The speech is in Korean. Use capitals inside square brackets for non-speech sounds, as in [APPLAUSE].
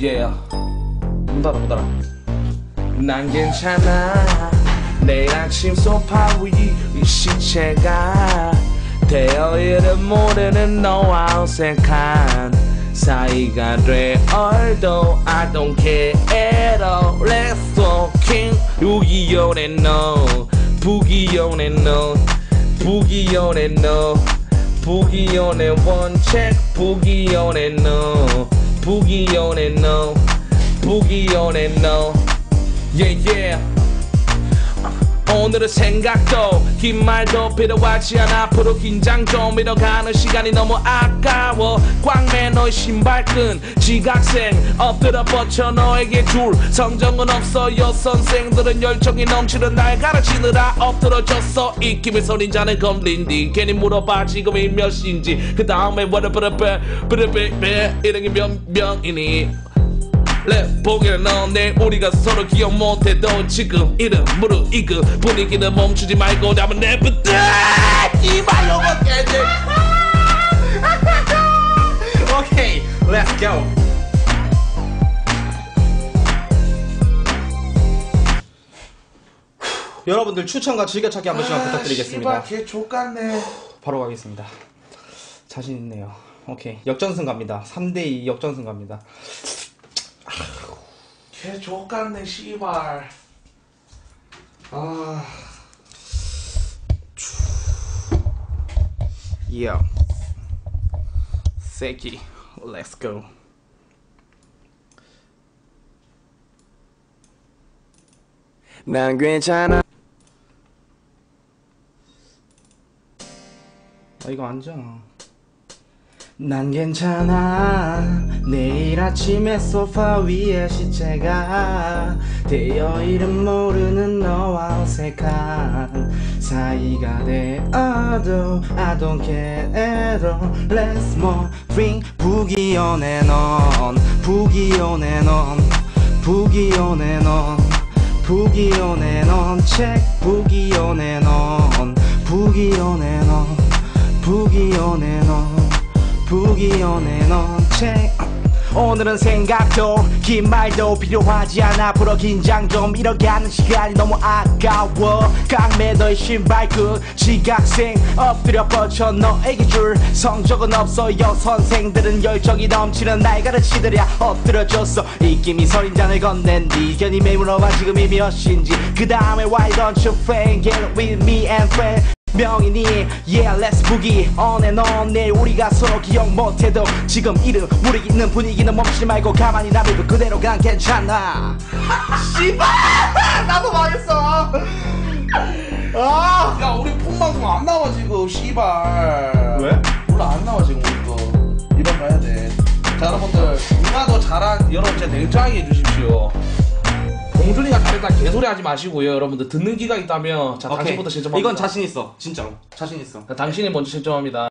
yeah. 문 닫아 문 닫아. 난 괜찮아. 내일 아침 소파 위이 시체가 되어 이름 모르는 너와 어색한 사이가 돼 Although I don't care. At all Let's talking. 부기연의 너 부기연의 너 부기연의 너 부기연의 원책 부기연의 너 부기연의 너 부기연의 너 yeah yeah 오늘의 생각도 긴 말도 필요하지 않아. 앞으로 긴장 좀 잃어가는 시간이 너무 아까워. 광매 너의 신발끈 지각생 엎드려 뻗쳐 너에게 줄 성적은 없어요 선생들은 열정이 넘치는 날 가르치느라 엎드러졌어. 입김에 서린 자는 뒤 괜히 물어봐. 지금이 몇 시인지. 그 다음에 what 이런 게 몇 명이니 랩 보기는 넌내 우리가 서로 기억 못해도 지금 이름 무르익은 분위기는 멈추지 말고 남은 내부터 이발 요거 깨지 [LAUGHS] 오케이, let's go. 여러분들 추천과 즐겨찾기 한 번씩 만 부탁드리겠습니다. 걔 족같네 바로 가겠습니다. 자신 있네요. 오케이, 역전승 갑니다. 3대2 역전승 갑니다. 걔 족같네 씨발 아 Yeah. 새끼, let's go. 난 괜찮아 아 이거 아니잖아. 난 괜찮아. 내 일 아침에 소파 위에 시체가 되어 이름 모르는 너와 어색한 사이가 되어도 I don't care. Let's more drink. 부기연의 넌, 부기연의 넌, 부기연의 넌. 부기연의 넌, 책 부기연의 넌, 부기연의 넌. 부기연의 넌 부기연의 넌책 오늘은 생각도 긴 말도 필요하지 않아. 앞으로 긴장 좀 잃어가는 시간이 너무 아까워. 강매 너의 신발끈 지각생 엎드려 뻗쳐 너에게 줄 성적은 없어요 선생들은 열정이 넘치는 날 가르치더랴 엎드려졌어. 입김이 서린 잔을 건넨 뒤 괜히 매물어봐 지금이 몇 시인지. 그 다음에 Why don't you friend get with me and friend 명이니? Yeah let's boogie. On and on. 내일 우리가 서로 기억 못해도 지금 이름 우리 있는 분위기는 멈추지 말고 가만히 놔둬도 그대로 간 괜찮아. [LAUGHS] 씨발! 나도 망했어. 아. 야 우리 폰방송 안 나와 지금. 씨발. 왜? 몰라 안 나와 지금 우리 거. 이번 가야 돼자 여러분들 누가 더 잘한 여러분 진짜 냉정하게 해주십시오 봉준이가 잘했다 개소리 하지 마시고요 여러분들. 듣는 기가 있다면 자 당신부터 신청합니다. 이건 자신 있어. 진짜로. 자신 있어. 당신이 먼저 신청합니다